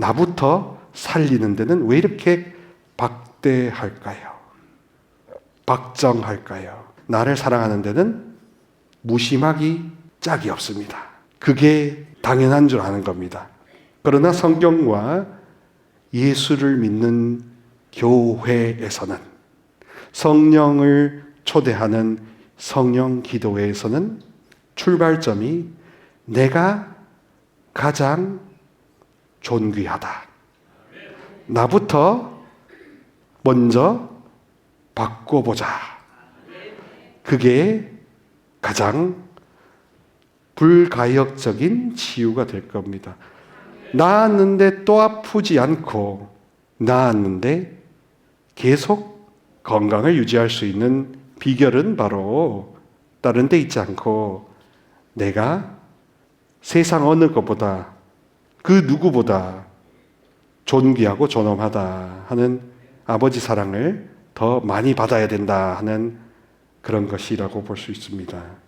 나부터 살리는 데는 왜 이렇게 박대할까요? 박정할까요? 나를 사랑하는 데는 무심하기 짝이 없습니다. 그게 당연한 줄 아는 겁니다. 그러나 성경과 예수를 믿는 교회에서는 성령을 초대하는 성령 기도회에서는 출발점이 내가 가장 존귀하다. 나부터 먼저 바꿔보자. 그게 가장 불가역적인 치유가 될 겁니다. 나았는데 또 아프지 않고 나았는데 계속 건강을 유지할 수 있는 비결은 바로 다른 데 있지 않고 내가 세상 어느 것보다 그 누구보다 존귀하고 존엄하다 하는 아버지 사랑을 더 많이 받아야 된다 하는 그런 것이라고 볼 수 있습니다.